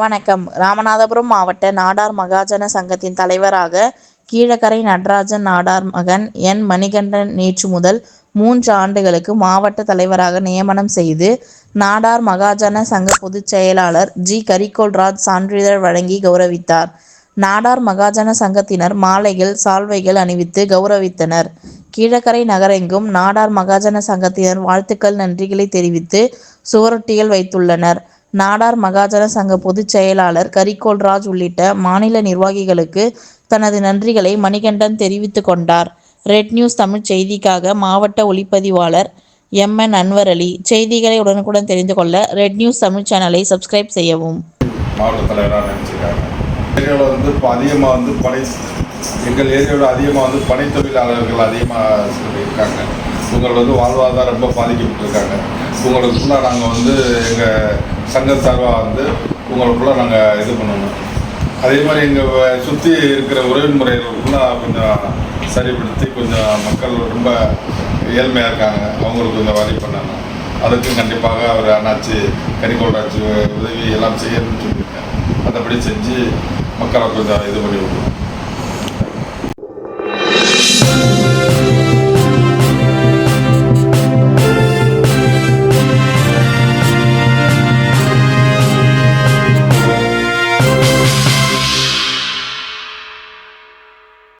வணக்கம் ராமநாதபுரம் மாவட்ட நாடார் மகாஜன சங்கத்தின் தலைவராக கீழக்கரை நடராஜன் நாடார் மகன் என் மணிகண்டன் நேற்று முதல் மூன்று ஆண்டுகளுக்கு மாவட்ட தலைவராக நியமனம் செய்து நாடார் மகாஜன சங்க பொதுச் செயலாளர் ஜி கரிகோல்ராஜ் சான்றிதழ் வழங்கி கௌரவித்தார். நாடார் மகாஜன சங்கத்தினர் மாலைகள் சால்வைகள் அணிவித்து கௌரவித்தனர். கீழக்கரை நகரெங்கும் நாடார் மகாஜன சங்கத்தினர் வாழ்த்துக்கள் நன்றிகளை தெரிவித்து சுவரொட்டிகள் வைத்துள்ளனர். நாடார் மகாஜன சங்க பொதுச் செயலாளர் கரிகோல்ராஜ் உள்ளிட்ட மாநில நிர்வாகிகளுக்கு தனது நன்றிகளை மணிகண்டன் தெரிவித்து கொண்டார். ரெட் நியூஸ் தமிழ் செய்திக்காக மாவட்ட ஒளிப்பதிவாளர் எம். என். அன்வர் அலி செய்திகளை உடனுக்குடன் தெரிந்து கொள்ள ரெட் நியூஸ் தமிழ் சேனலை சப்ஸ்கிரைப் செய்யவும். மாவட்ட தலைவராக நினைச்சிருக்காங்க ஏரியாவில் வந்து இப்போ அதிகமாக வந்து பனை எங்கள் ஏரியாவில் அதிகமாக வந்து பனை தொழிலாளர்கள் அதிகமாக இருக்காங்க இவங்களோட வந்து வாழ்வாதாரம் ரொம்ப பாதிக்கப்பட்டிருக்காங்க இவங்களுக்குள்ள நாங்கள் வந்து எங்கள் சங்கம் சார்பாக வந்து உங்களுக்குள்ள நாங்கள் இது பண்ணணும். அதே மாதிரி எங்கள் சுற்றி இருக்கிற உறவின் முறைகளுக்குள்ள கொஞ்சம் சரிப்படுத்தி கொஞ்சம் மக்கள் ரொம்ப ஏழ்மையாக இருக்காங்க. அவங்களுக்கு கொஞ்சம் வழி பண்ணணும். அதுக்கும் கண்டிப்பாக அவர் அண்ணாச்சி கனிக்கோல்ராஜ் உதவி எல்லாம் செய்யணும்னு சொல்லியிருக்கேன் மற்றபடி செஞ்சு மக்களை கொஞ்சம் இது பண்ணி விடுவோம்